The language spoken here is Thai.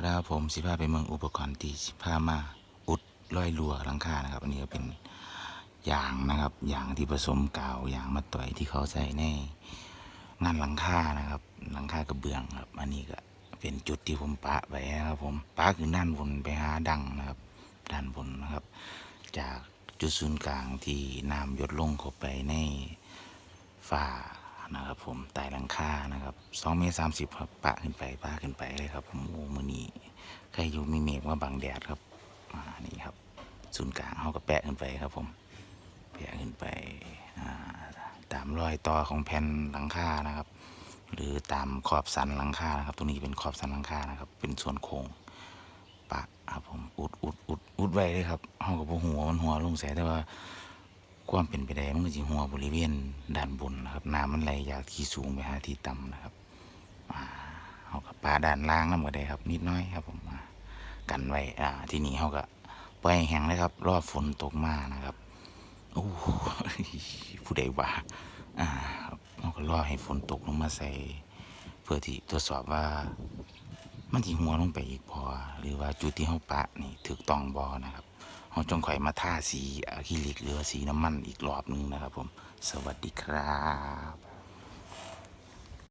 ครับผมสิพาไปเมืองอุปกรณ์ตีสิพามาอุดร้อยรัวหลังคานะครับ อันนี้ก็เป็นยางนะครับยางที่ผสมกาวยางมาต่อยที่เขาใส่ในงานหลังคานะครับ หลังคากระเบื้องครับ อันนี้ก็เป็นจุดที่ผมปะไปนะครับผมปะคือด้านบนไปหาดังนะครับ ด้านบนนะครับ จากจุดศูนย์กลางที่น้ำหยดลงเข้าไปในฝ้า นะครับผมใต้หลังคานะครับสองเมตรสามสิบครับปะขึ้นไปปะขึ้นไปเลยครับ ผมโอ้มือนี้ใครอยู่มีเมฆว่าบังแดดครับอ่านี่ครับศูนย์กลางเขาก็แปะขึ้นไปครับ ผมแปะขึ้นไปอ่าตามรอยต่อของแผ่นหลังคานะครับ หรือตามขอบสันหลังคานะครับ ตรงนี้เป็นขอบสันหลังคานะครับ เป็นส่วนโค้งปะครับผมอุดอุดอุดอุดไว้เลยครับเฮากับหัวมันหัวลงแสแต่ว่า ความเป็นไปได้มันก็สิหัวบริเวณด้านบนนะครับน้ำมันไหลจากที่สูงไปหาที่ต่ำนะครับอ่าเฮากับปลาด้านล่างน้ำก็ได้ครับ นิดน้อยครับผมอ่ากันไว้อ่าที่นี้เฮาก็ปล่อยแห้งเลยครับ รอฝนตกมานะครับโอ้โหผู้ใดว่าอ่าเฮาก็รอให้ฝนตกลงมาใส่ เพื่อที่ตรวจสอบว่า มันที่หัวลงไปอีกพอ หรือว่าจุดที่เขาปะนี่ถูกต้องบอนะครับ เขาจงข่อยมาทาสีอะคริลิกหรือสีน้ำมันอีกรอบหนึงนะครับผม สวัสดีครับ